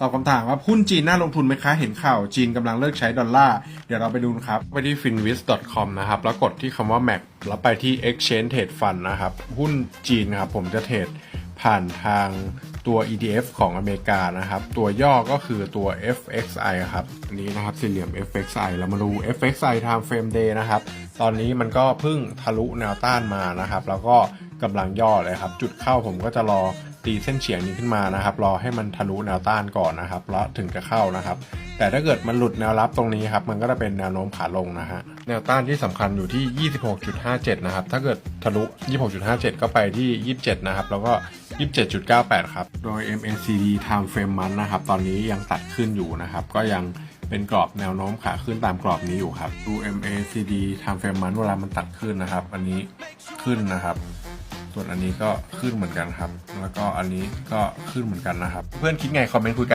ตอบคำถามว่าหุ้นจีนน่าลงทุนไหมคะเห็นข่าวจีนกำลังเลิกใช้ดอลลาร์ เดี๋ยวเราไปดูนะครับ ไปที่ finwis.com นะครับ แล้วกดที่คำว่า Mac แล้วไปที่ exchange trade fund นะครับ หุ้นจีนนะครับ ผมจะเทรดผ่านทางตัว ETF ของอเมริกานะครับ ตัวย่อก็คือตัว FXI ครับอันนี้นะครับสี่เหลี่ยม FXI เรามาดู FXI time frame day นะครับ ตอนนี้มันก็เพิ่งทะลุแนวต้านมานะครับ แล้วก็ กำลังย่อเลยครับ จุดเข้าผมก็จะรอตีเส้นเฉียงนี้ขึ้นมานะครับ รอให้มันทะลุแนวต้านก่อนนะครับ แล้วถึงจะเข้านะครับ แต่ถ้าเกิดมันหลุดแนวรับตรงนี้ครับ มันก็จะเป็นแนวโน้มขาลงนะฮะ แนวต้านที่สำคัญอยู่ที่ 26.57 นะครับ ถ้าเกิดทะลุ 26.57 ก็ไปที่ 27 นะครับ แล้วก็ 27.98 ครับ โดย MACD time frame มันนะครับ ตอนนี้ยังตัดขึ้นอยู่นะครับ ก็ยังเป็นกรอบแนวโน้มขาขึ้นตามกรอบนี้อยู่ครับดู MACD time frame มันเวลามันตัดขึ้นนะครับ อันนี้ขึ้นนะครับ ส่วนอันนี้ก็ขึ้นเหมือนกันครับ แล้วก็อันนี้ก็ขึ้นเหมือนกันนะครับ เพื่อนคิดไงคอมเมนต์คุยกัน